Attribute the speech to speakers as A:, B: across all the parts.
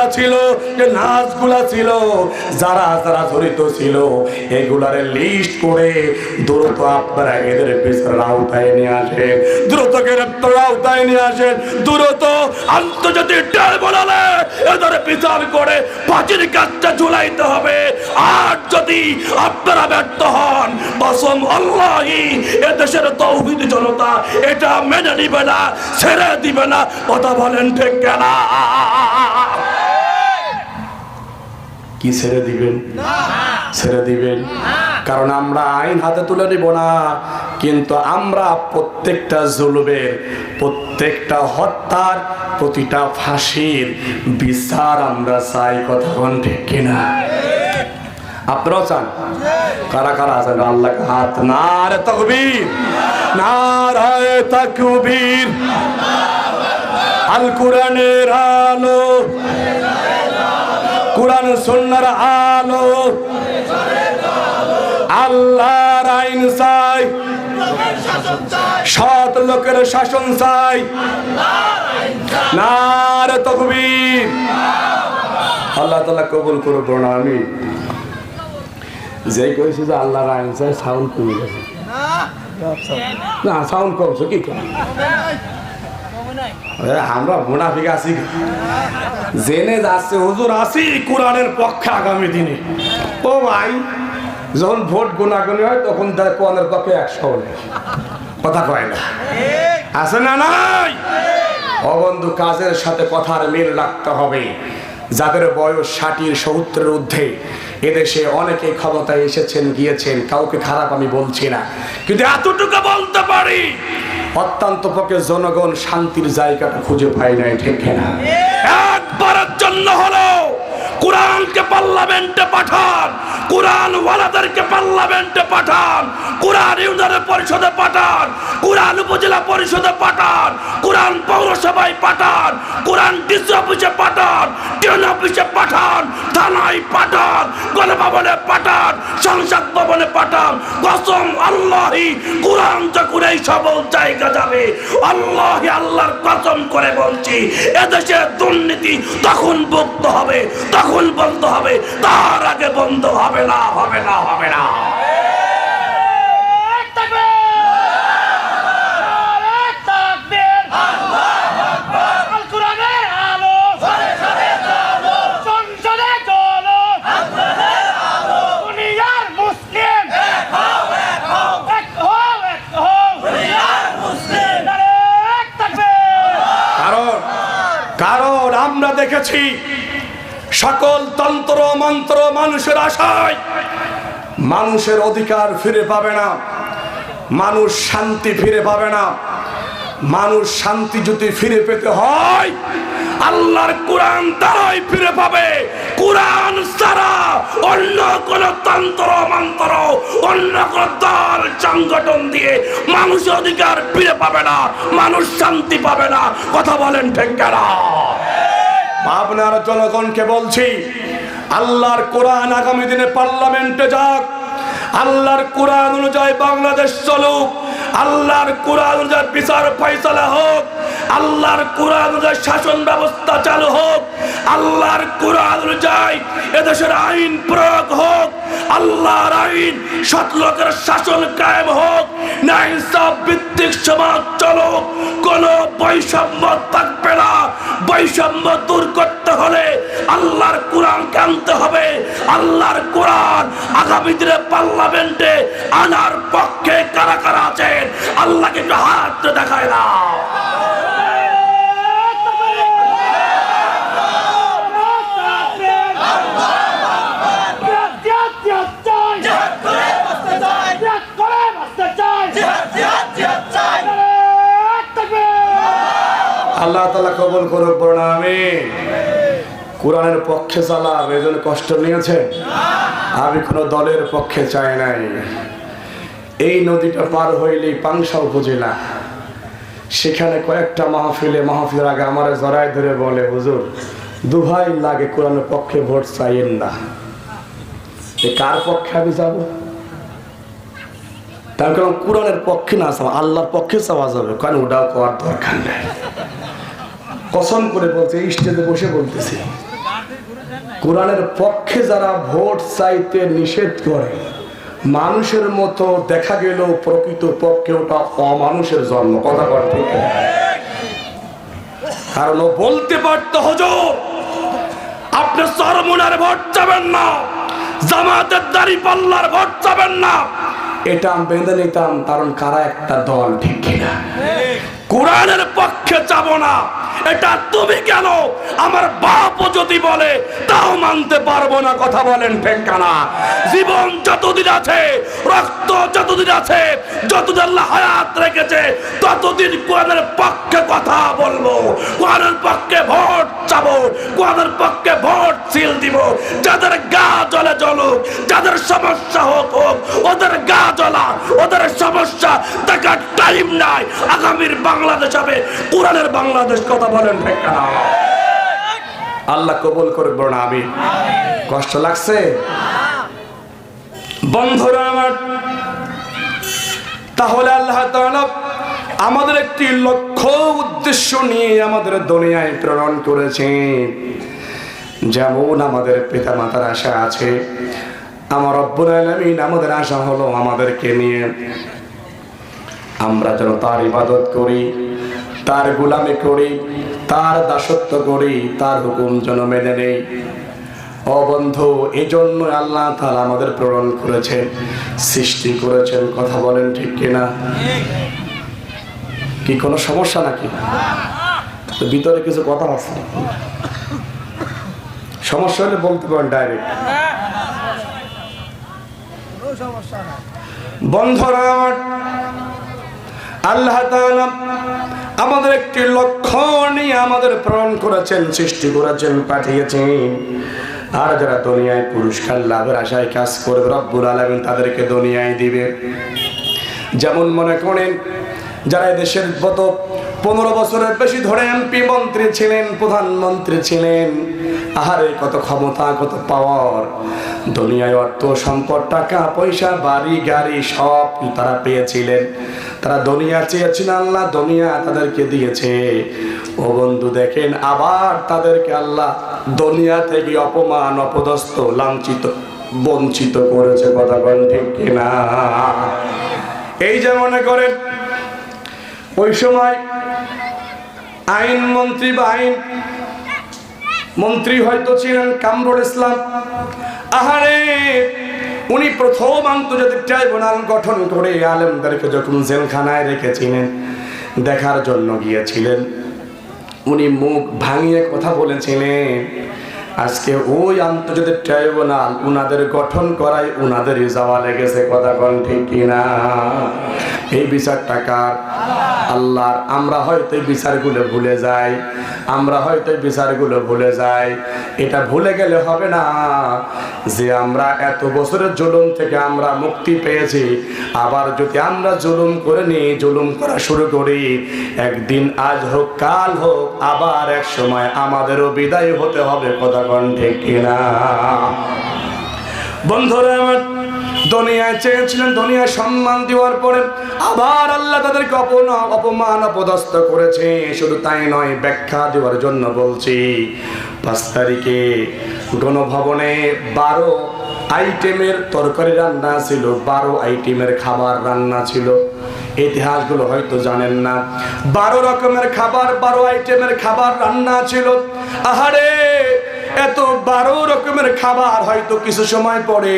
A: গানগুলা ছিল, যে নাচগুলা ছিল, যারা যারা জড়িত ছিল, এগুলার লিস্ট করে দ্রুত আপনারা এদের বিচারের আওতায় নিয়ে আসেন, দ্রুত গ্রেপ্তার আওতায় নিয়ে আসেন, দ্রুত আন্তর্জাতিক ট্রাইব্যুনালে এদের বিচার করে পাঁচির কাজটা ঝুলাইতে হবে। আর যদি আপনারা ব্যর্থ হন, বসম আল্লাহি, এদেশের তৌহিদ জনতা এটা মেনে নিবে না, ছেড়ে দিবে না, কথা বলেন ঠিক কেনা? কি ছেড়ে দিবেন? ছেড়ে দিবেন। কারণ আমরা আইন হাতে তুলে নিব না। কিন্তু আমরা প্রত্যেকটা জুলুমের, প্রত্যেকটা হত্যার প্রতিটা ফাঁসির বিচার আমরা চাই, কথা কোন ঠিক কিনা? আপনারাও চান? কারা কারা আছেন? আল্লাহ হাত নারে তকবীর। নারায় তাকবীর। আল কোরআনের আলো। কোরআন সুন্নার আলো। আল্লাহর আইন চাই। সৎ লোকের শাসন চাই। নারে তকবীর। আল্লাহ তালা কবুল করব না আমি যেই কইছি যে আল্লাহর আইন চাই, সাউন্ড কমে গেছে। না, সাউন্ড কমছে, কি আমরা মুনাফিক আছি। জেনে যাচ্ছে, হুজুর, আছি কোরআনের পক্ষে আগামী দিনে। ও ভাই, যখন ভোট গুনাগুনি হয়, তখন তার কোরআনের পক্ষে একশো কথা কয় না। আছে না নাই? অবন্ধু কাজের সাথে কথার মিল রাখতে হবে। যাদের বয়স ষাটির সত্তরের ঊর্ধ্বে এদেশে অনেকে ক্ষমতায় এসেছেন, গিয়েছেন, কাউকে খারাপ আমি বলছি না। কিন্তু এতটুকু বলতে পারি, অত্যন্ত পক্ষে জনগণ শান্তির জায়গাটা খুঁজে পায় নাই, ঠিক না একবারের জন্য হলো কোরআনকে পার্লামেন্টে পাঠান কোরআন ওয়ালাদেরকে পার্লামেন্টে পাঠান, কোরআন ইউনিয়নের পরিষদে পাঠান কোরআন উপজেলা পরিষদে পাঠান, কোরআন পৌরসভায় পাঠান, কোরআন ডিসি অফিসে পাঠান, টিউন অফিসে পাঠান, থানায় পাঠান, গণভবনে পাঠান, সংসদ ভবনে পাঠান। কসম আল্লাহি, কোরআন যখন এই সবল জায়গা যাবে, আল্লাহ আল্লাহর কসম করে বলছি, এদেশে দুর্নীতি তখন মুক্ত হবে, তখন বন্ধ হবে, তার আগে বন্ধ হবে না হবে না হবে না। দেখেছি। সকল তন্ত্র, মন্ত্র মানুষের আশায়। মানুষের অধিকার ফিরে পাবে না। মানুষ শান্তি ফিরে পাবে না। মানুষ শান্তি যদি ফিরে পেতে হয়, আল্লাহর কোরআন তারাই ফিরে পাবে। কোরআন ছাড়া অন্য কোন তন্ত্র, মন্ত্র, অন্য কোন দল, সংগঠন দিয়ে মানুষ অধিকার ফিরে পাবে না। মানুষ শান্তি পাবে না। কথা বলেন ঠেঙ্কারা আপনার জনগণকে বলছি, আল্লাহর কোরআন আগামী দিনে পার্লামেন্টে যাক, আল্লাহর কোরআন অনুযায়ী বাংলাদেশ চলুক, আল্লাহর কোরআন অনুযায়ী বিচার ফয়সালা হোক আল্লাহর কোরআন শাসন ব্যবস্থা চালু হোক, আল্লাহর কোরআন অনুযায়ী এদেশের আইন প্রয়োগ হোক, আল্লাহর আইন সৎ লোকের শাসন কায়েম হোক না ইনসাফ ভিত্তিক সমাজ চলুক, কোন বৈষম্য থাকবে না। বৈষম্য দূর করতে হলে আল্লাহর কোরআন আনতে হবে। আল্লাহর কোরআন আগামী দিনে পার্লামেন্টে আনার পক্ষে কারা কারা আছেন আল্লাহকে একটু হাত দিয়ে দেখায় না আল্লাহ তালা কবল করুক প্রণামী কোরআনের পক্ষে চালাম এই কষ্ট নিয়েছে আমি কোনো দলের পক্ষে চাই নাই। এই নদীটা পার হইলেই পাংশা উপজেলা সেখানে কয়েকটা মাহফিলে, মাহফিলের আগে আমার জড়াই ধরে বলে, হুজুর, দুভাই লাগে কোরআনের পক্ষে ভোট চাইয়েন না। কার পক্ষে আমি যাব? তার কারণ কোরআনের পক্ষে না চাওয়া, আল্লাহর পক্ষে চাওয়া যাবে। কারণ ওটাও করার দরকার নেই। কসম করে বলছে এই স্টেজে বসে বলতেছি। কোরআনের পক্ষে যারা ভোট চাইতে নিষেধ করে মানুষের মতো দেখা গেল প্রকৃত পক্ষে ওটা অমানুষের জন্ম কথা বল ঠিক কারণ ও বলতে পারতো হজুর আপনি সরমুনার ভোট চাবেন না জামাতের দাড়ি পাল্লার ভোট চাবেন না। এটা আমি বেঁধে নিতাম কারণ কারা একটা দল ঠিক কিনা? কোরআনের পক্ষে যাব না। এটা তুমি কেন? আমার বাপও যদি বলে, তাও মানতে পারব না, কথা বলেন ঠেকানা জীবন যতদিন আছে, রক্ত যতদিন আছে, যতদিন হায়াত রেখেছে, ততদিন কোরআনের পক্ষে কথা বলব, কোরআনের পক্ষে ভোট চাবো, কোরআনের পক্ষে ভোট সিল দিব। যাদের গা জলে জ্বলুক, যাদের সমস্যা হোক হোক, ওদের গা জ্বলা, ওদের সমস্যা দেখার টাইম নাই। আগামীর বাংলাদেশ হবে, কোরআনের বাংলাদেশ কথা বলেন, ঠিক না? আল্লাহ কবুল করব না আমি কষ্ট লাগছে? বন্ধুরা আমার, তাহলে আল্লাহ আমাদের একটি লক্ষ্য, উদ্দেশ্য নিয়ে আমাদের দুনিয়ায় প্রেরণ করেছেন। যেমন আমাদের পিতা মাতার আশা আছে, আমার রব্বুল আমাদের আশা হলো আমাদেরকে নিয়ে আমরা যেন তার ইবাদত করি তার গোলামি করি, তার দাসত্ব করি, তার হুকুম যেন মেনে নেই। ও বন্ধু এই জন্য আল্লাহ তাআলা আমাদের প্রেরণ করেছেন, সৃষ্টি করেছেন, কথা বলেন ঠিক কিনা? কি কোনো সমস্যা নাকি? ভিতরে কিছু কথা আছে। সমস্যা হলে বলতে পারেন ডাইরেক্ট বন্ধুরা, আল্লাহ তাআলা আমাদের একটি লক্ষ্য নিয়ে আমাদের প্রেরণ করেছেন, সৃষ্টি করেছেন, পাঠিয়েছেন। আর যারা দুনিয়ায় পুরস্কার লাভের আশায় কাজ করবে, রব্বুল আলামিন তাদেরকে দুনিয়ায় দিবে। যেমন মনে করেন, যারা দেশের গত পনেরো বছরের বেশি ধরে এমপি মন্ত্রী ছিলেন, প্রধানমন্ত্রী ছিলেন, আহারে কত ক্ষমতা, কত পাওয়ার দুনিয়ায় অর্থ, সম্পদ, টাকা, পয়সা, বাড়ি, গাড়ি, সব তারা পেয়েছিলেন। তারা দুনিয়া চেয়েছিলেন আল্লাহ, দুনিয়া তাদেরকে দিয়েছে। ও বন্ধু, দেখেন আবার তাদেরকে আল্লাহ দুনিয়া থেকে অপমান, অপদস্থ, লাঞ্ছিত, বঞ্চিত করেছে। কথা ঠিক কিনা? এই যে মনে করেন, ওই সময় আইন মন্ত্রী বা আইন মন্ত্রী হয়তো ছিলেন কামরুল ইসলাম। আহারে উনি প্রথম আন্তর্জাতিক ট্রাইব্যুনাল গঠন করে আলেমদেরকে যখন জেলখানায় রেখেছিলেন, দেখার জন্য গিয়েছিলেন। উনি মুখ ভাঙিয়ে কথা বলেছিলেন আজকে ওই আন্তর্জাতিক ট্রাইব্যুনাল উনাদের গঠন করায় উনাদেরই যাওয়া লেগেছে, কথা কোন ঠিক কিনা এই বিচার টাকার আল্লাহর। আমরা হয়তো এই বিচারগুলো ভুলে যাই, আমরা হয়তো এই বিচারগুলো ভুলে যাই। এটা ভুলে গেলে হবে না যে আমরা এত বছরের জুলুম থেকে আমরা মুক্তি পেয়েছি। আবার যদি আমরা জুলুম করে নিই, জুলুম করা শুরু করি, একদিন আজ হোক, কাল হোক, আবার এক সময় আমাদেরও বিদায় হতে হবে, কথা কোন ঠিক কিনা বন্ধুরা, আমার দুনিয়ায় চেয়েছিলেন, দুনিয়ায় সম্মান দেওয়ার পরে আবার আল্লাহ তাদেরকে অপমান অপমান অপদস্থ করেছে। শুধু তাই নয়, ব্যাখ্যা দেওয়ার জন্য বলছি, পাঁচ তারিখে গণভবনে বারো আইটেমের তরকারি রান্না ছিল, বারো আইটেমের খাবার রান্না ছিল। ইতিহাসগুলো হয়তো জানেন না। বারো রকমের খাবার, বারো আইটেমের খাবার রান্না ছিল। আহারে! এত বারো রকমের খাবার হয়তো কিছু সময় পরে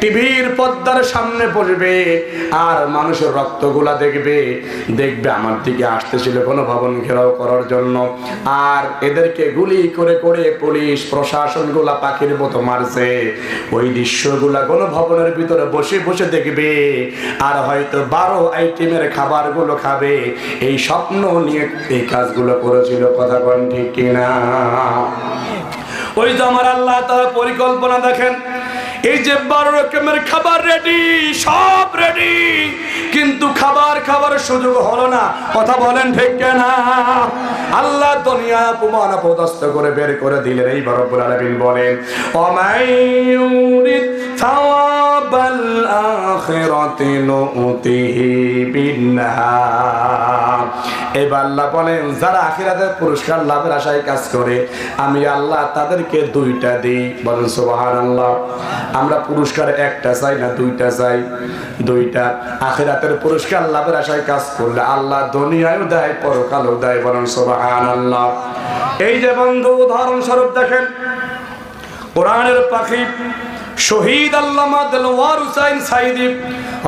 A: টিভির পর্দার সামনে পড়বে আর মানুষের রক্তগুলা দেখবে। দেখবে আমার দিকে আসতেছিল কোনো ভবন ঘেরাও করার জন্য। আর এদেরকে গুলি করে করে পুলিশ, প্রশাসনগুলা পাখির মতো মারছে। ওই দৃশ্যগুলা কোনো ভবনের ভিতরে বসে বসে দেখবে, আর হয়তো বারো আইটেমের খাবারগুলো খাবে। এই স্বপ্ন নিয়ে এই কাজগুলো করেছিল, কথা কোন ঠিক কিনা? ওই তো আমার আল্লাহ তার পরিকল্পনা দেখেন, এই যে বারো রকমের খাবার রেডি সব রেডি কিন্তু খাবার খাবার সুযোগ হলো না। কথা বলেন ঠিক না আল্লাহ দুনিয়া অপমান অপদস্থ করে বের করে দিলেন এই রব্বুল আলামিন বলেন নুতিহি বিন্নাহা এবার আল্লাহ বলেন, যারা আখিরাতের পুরস্কার লাভের আশায় কাজ করে, আমি আল্লাহ তাদেরকে দুইটা দিই। বলেন, সুবহানাল্লাহ। আমরা পুরস্কার একটা চাই না দুইটা চাই? দুইটা। আখিরাতের পুরস্কার লাভের আশায় কাজ করলে আল্লাহ দুনিয়ায়ও দেয়, পরকালও দেয়। বলেন, সুবহানাল্লাহ। এই যে বন্ধু উদাহরণ স্বরূপ দেখেন, কোরআনের পাখি শহীদ আল্লামা দেলওয়ার হুসাইন সাইদি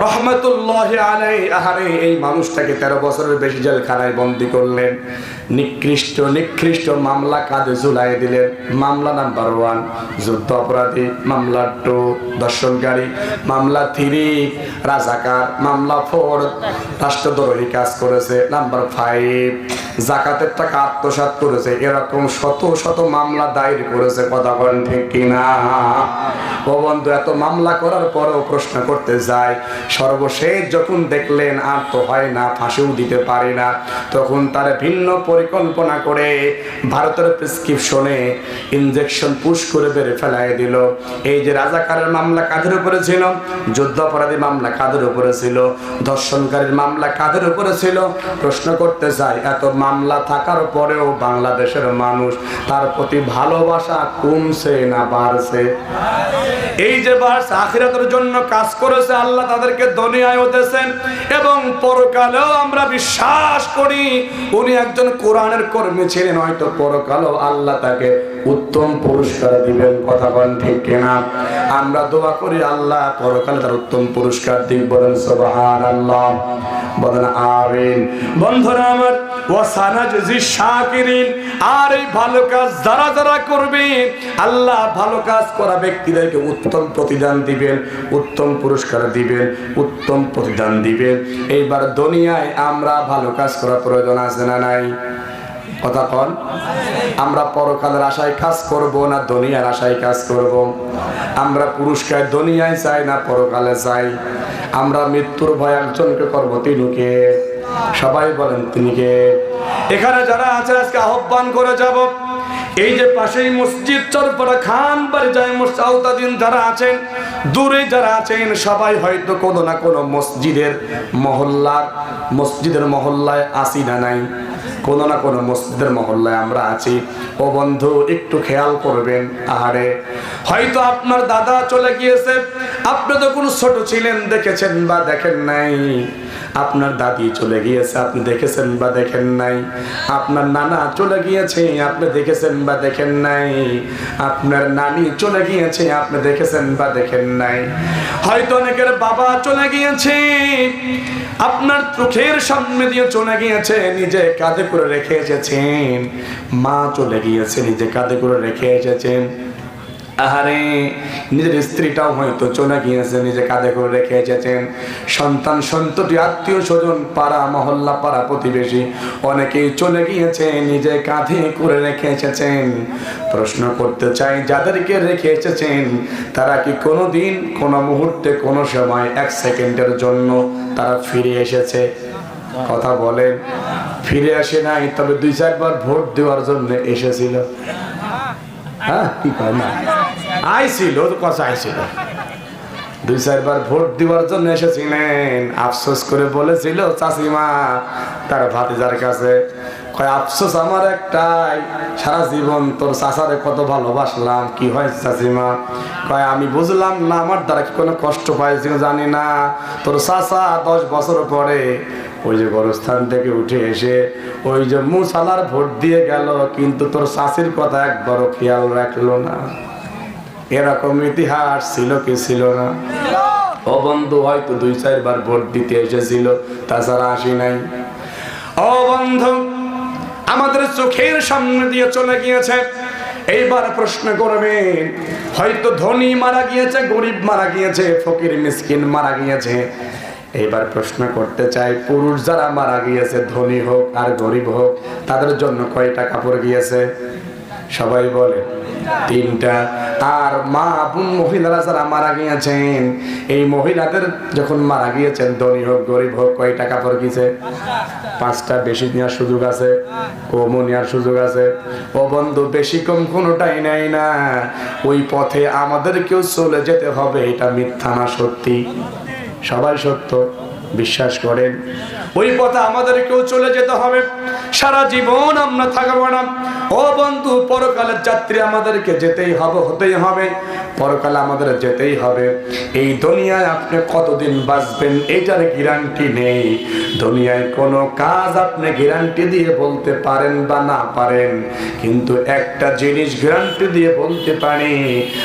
A: রহমতুল্লাহ আলাই আহারে এই মানুষটাকে তেরো বছরের বেশি জেলখানায় বন্দি করলেন। নিকৃষ্ট নিকৃষ্ট মামলা কাঁধে ঝুলাই দিলেন। মামলা নাম্বার ওয়ান, যুদ্ধ অপরাধী, মামলা টু দর্শনকারী মামলা থ্রি, রাজাকার, মামলা ফোর, রাষ্ট্রদ্রোহী কাজ করেছে। নাম্বার ফাইভ জাকাতের টাকা আত্মসাৎ করেছে, এরকম শত শত মামলা দায়ের করেছে, কথা বলেন ঠিক কিনা? ও বন্ধু, এত মামলা করার পরেও প্রশ্ন করতে যায়, সর্বশেষ যখন দেখলেন, আর তো হয় না, ফাঁসিও দিতে পারি না, তখন তার ভিন্ন পরিকল্পনা করে ভারতের প্রেসক্রিপশনে ইনজেকশন পুশ করে বেড়ে ফেলাই দিল। এই যে রাজাকারের মামলা কাদের উপরে ছিল? যুদ্ধ অপরাধী মামলা কাদের উপরে ছিল? ধর্ষণকারীর মামলা কাদের উপরে ছিল? প্রশ্ন করতে চাই এত মামলা থাকার পরেও বাংলাদেশের মানুষ তার প্রতি ভালোবাসা কমছে না বাড়ছে। এই যে বাস আখিরাতের জন্য কাজ করেছে, আল্লাহ তাদেরকে দুনিয়ায়ও দিয়েছেন এবং পরকালেও আমরা বিশ্বাস করি, উনি একজন কোরআনের কর্মী ছিলেন, হয়তো পরকালেও আল্লাহ তাকে উত্তম পুরস্কার দিবেন, কথা বলেন ঠিক কিনা? আমরা দোয়া করি, আল্লাহ পরকালে তার উত্তম পুরস্কার দিক, বলেন সুবহানাল্লাহ, বলেন আমিন। বন্ধুরা আমার আর এই ভালো কাজ যারা যারা করবে, আল্লাহ ভালো কাজ করা ব্যক্তিদেরকে উত্তম প্রতিদান দিবেন, উত্তম পুরস্কার দিবেন, উত্তম প্রতিদান দিবেন। এইবার দুনিয়ায় আমরা ভালো কাজ করার প্রয়োজন আছে না নাই? কথা কন। আমরা পরকালের আশায় কাজ করব না দুনিয়ার আশায় কাজ করব? আমরা পুরস্কার দুনিয়ায় চাই না পরকালে চাই? আমরা মৃত্যুর ভয় একজনকে করব তিনুকে। সবাই বলেন তিনিকে এখানে যারা আছে, আজকে আহ্বান করে যাব। এই যে পাশেই মসজিদ, চরপাড়া খান, বাড়ি যায় মসাউতাদিন যারা আছেন, দূরে যারা আছেন, সবাই হয়তো কোনো না কোনো মসজিদের মহল্লার, মসজিদের মহল্লায় আসি না নাই। কোনো না কোনো মসজিদের মহল্লায় আমরা আছি। ও বন্ধু, একটু খেয়াল করবেন আহারে। হয়তো আপনার দাদা চলে গিয়েছে, আপনি তো কোনো ছোট ছিলেন, দেখেছেন বা দেখেন নাই। আপনার দাদি চলে গিয়েছে, আপনি দেখেছেন বা দেখেন নাই? আপনার নানা চলে গিয়েছে, আপনি দেখেছেন বা দেখেন নাই? আপনার নানি চলে গিয়েছে, আপনি দেখেছেন বা দেখেন নাই? হয়তো অনেকের বাবা চলে গিয়েছে, আপনার চোখের সামনে দিয়ে চলে গিয়েছে, নিজে কাঁধে করে রেখে এসেছেন। মা চলে গিয়েছে, নিজে কাঁধে করে রেখে এসেছেন। আহারে, নিজের স্ত্রীটাও হয়তো চলে গিয়েছে, নিজে কাঁধে করে রেখে এসেছেন। সন্তান, সন্ততি, আত্মীয় স্বজন, পাড়া, মহল্লা, পাড়া প্রতিবেশী, অনেকেই চলে গিয়েছে, নিজে কাঁধে করে রেখে এসেছেন। প্রশ্ন করতে চাই, যাদেরকে রেখে এসেছেন, তারা কি কোনো দিন কোনো মুহূর্তে, কোনো সময়, এক সেকেন্ডের জন্য তারা ফিরে এসেছে? কথা বলেন। ফিরে আসে নাই, তবে দুই, চারবার ভোট দেওয়ার জন্য এসেছিল। হ্যাঁ দুই, চারবার ভোট জন্য এসেছিলেন। কাছে। কয়, আফসোস আমার একটাই, সারা জীবন তোর কত ভালোবাসলাম। কি হয় চাষিমা কয়, আমি বুঝলাম না, আমার দ্বারা কি কোনো কষ্ট পাইছি জানি না। তোর চাষা দশ বছর পরে ওই যে গরস্থান থেকে উঠে এসে ওই যে মুসালার ভোট দিয়ে গেল, কিন্তু তোর শাশির কথা একবারও খেয়াল রাখল না। এরকম ইতিহাস ছিল কি ছিল না? ও বন্ধু, হয়তো দুই, চারবার ভোট দিতে এসেছিল, তাছাড়া আসি নাই। ও বন্ধু, আমাদের চোখের সামনে দিয়ে চলে গিয়েছে। এইবার প্রশ্ন করবেন হয়তো ধনী মারা গিয়েছে, গরিব মারা গিয়েছে, ফকির, মিসকিন মারা গিয়েছে। এবার প্রশ্ন করতে চাই, পুরুষ যারা মারা গিয়েছে, ধনী হোক আর গরিব হোক, তাদের জন্য কয়টা কাপড় গিয়েছে? সবাই বলে, তিনটা। আর মা, বোন, মহিলারা যারা মারা গিয়েছেন, এই মহিলাদের যখন মারা গিয়েছেন, ধনী হোক, গরিব হোক, কয়টা কাপড় কিছে পাঁচটা। বেশি নেওয়ার সুযোগ আছে? কমও নেওয়ার সুযোগ আছে? ও বন্ধু, বেশি কম কোনোটাই নেই না। ওই পথে আমাদেরকেও চলে যেতে হবে, এটা মিথ্যা না, সত্যি। সবাই সত্য বিশ্বাস করেন। ওই পথে আমাদেরকেও চলে যেতে হবে। সারা জীবন আমরা থাকব না। ও বন্ধু, পরকালের যাত্রী আমাদেরকে যেতেই হবে, হতেই হবে। পরকালে আমাদের যেতেই হবে। এই দুনিয়ায় আপনি কতদিন বাঁচবেন এটার গ্যারান্টি নেই। দুনিয়ায় কোনো কাজ আপনি গ্যারান্টি দিয়ে বলতে পারেন বা না পারেন। কিন্তু একটা জিনিস গ্যারান্টি দিয়ে বলতে পারি,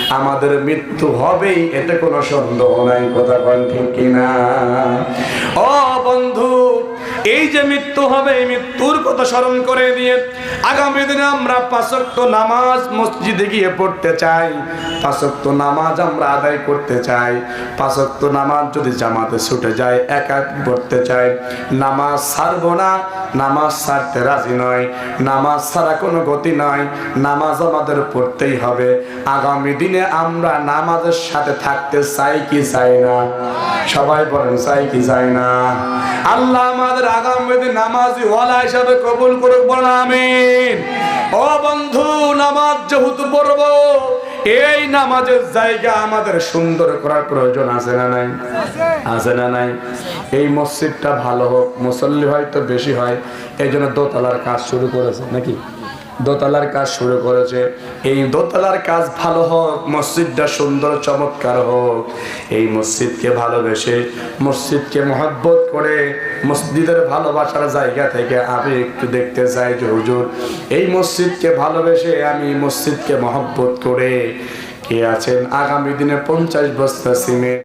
A: আমাদের মৃত্যু হবেই, এতে কোনো সন্দেহ নাই, কথা বল ঠিক কিনা? ও বন্ধু এই যে মৃত্যু হবে, এই মৃত্যুর কথা স্মরণ করে দিয়ে আগামী দিনে আমরা পাঁচক্ত নামাজ মসজিদে গিয়ে পড়তে চাই। পাঁচক্ত নামাজ আমরা আদায় করতে চাই। পাঁচক্ত নামাজ যদি জামাতে ছুটে যায় একা পড়তে চাই। নামাজ ছাড়বো না, নামাজ ছাড়তে রাজি নয়। নামাজ ছাড়া কোনো গতি নয়। নামাজ আমাদের পড়তেই হবে। আগামী দিনে আমরা নামাজের সাথে থাকতে চাই কি চাই না? সবাই বলেন, চাই কি চাই না? আল্লাহ আমাদের ওয়ালা হিসাবে কবুল করুক বলা আমিন। ও বন্ধু, নামাজ যেহেতু পড়ব, এই নামাজের জায়গা আমাদের সুন্দর করার প্রয়োজন আছে না নাই? আছে না নাই? এই মসজিদটা ভালো হোক, মুসল্লি হয় তো বেশি হয়, এই জন্য দোতলার কাজ শুরু করেছে, নাকি? দোতলার কাজ শুরু করেছে। এই দোতলার কাজ ভালো হোক, মসজিদটা সুন্দর, চমৎকার হোক। এই মসজিদকে ভালোবেসে, মসজিদকে মহব্বত করে, মসজিদের ভালোবাসার জায়গা থেকে আমি একটু দেখতে চাই যে, হুজুর, এই মসজিদকে ভালোবেসে আমি মসজিদকে মহব্বত করে কে আছেন? আগামী দিনে পঞ্চাশ বস্তা সিমেন্ট